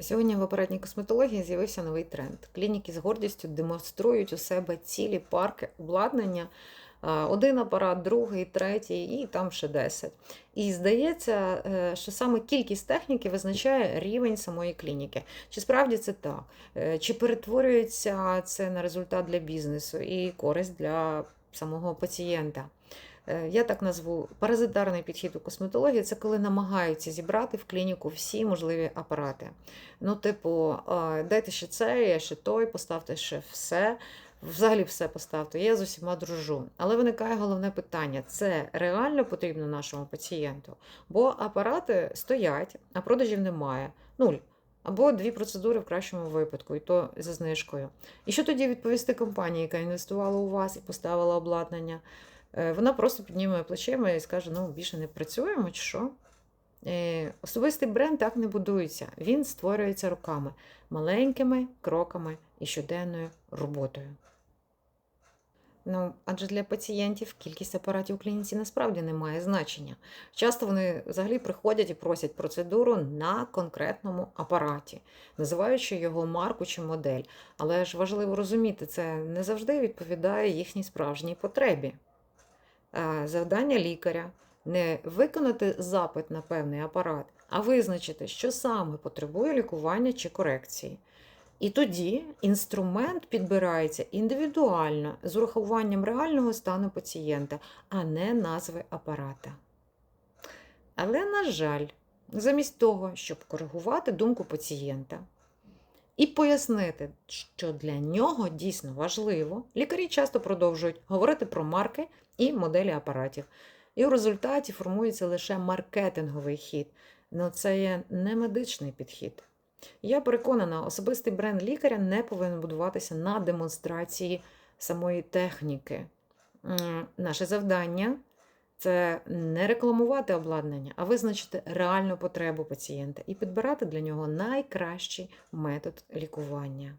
Сьогодні в апаратній косметології з'явився новий тренд. Клініки з гордістю демонструють у себе цілі парки обладнання. Один апарат, другий, третій, і там ще 10. І здається, е, що саме кількість техніки визначає рівень самої клініки. Чи справді це так? Е, Чи перетворюється це на результат для бізнесу і користь для самого пацієнта? Е, Я так назву паразитарний підхід у косметології це коли намагаються зібрати в клініку всі можливі апарати. Ну, типу, дайте ще це, я ще той, поставте ще все. Взагалі все поставте, я з усіма дружу. Але виникає головне питання: це реально потрібно нашому пацієнту? Бо апарати стоять, а продажів немає. Нуль. Або дві процедури в кращому випадку, і то за знижкою. І що тоді відповісти компанії, яка інвестувала у вас і поставила обладнання? Е, Вона просто підніме плечима і скаже: ну, більше не працюємо чи що. Е, Особистий бренд так не будується. Він створюється руками, маленькими кроками і щоденною роботою. Ну, адже для пацієнтів кількість апаратів у клініці насправді не має значення. Часто вони взагалі приходять і просять процедуру на конкретному апараті, називаючи його марку чи модель. Але ж важливо розуміти, це не завжди відповідає їхній справжній потребі. Е, Завдання лікаря не виконати запит на певний апарат, а визначити, що саме потребує лікування чи корекції. І тоді інструмент підбирається індивідуально з урахуванням реального стану пацієнта, а не назви апарата. Але, на жаль, замість того, щоб коригувати думку пацієнта і пояснити, що для нього дійсно важливо, лікарі часто продовжують говорити про марки і моделі апаратів. І в результаті формується лише маркетинговий хід. Ну це є не медичний підхід. Я переконана, особистий бренд лікаря не повинен будуватися на демонстрації самої техніки. Наше завдання це не рекламувати обладнання, а визначити реальну потребу пацієнта і підбирати для нього найкращий метод лікування.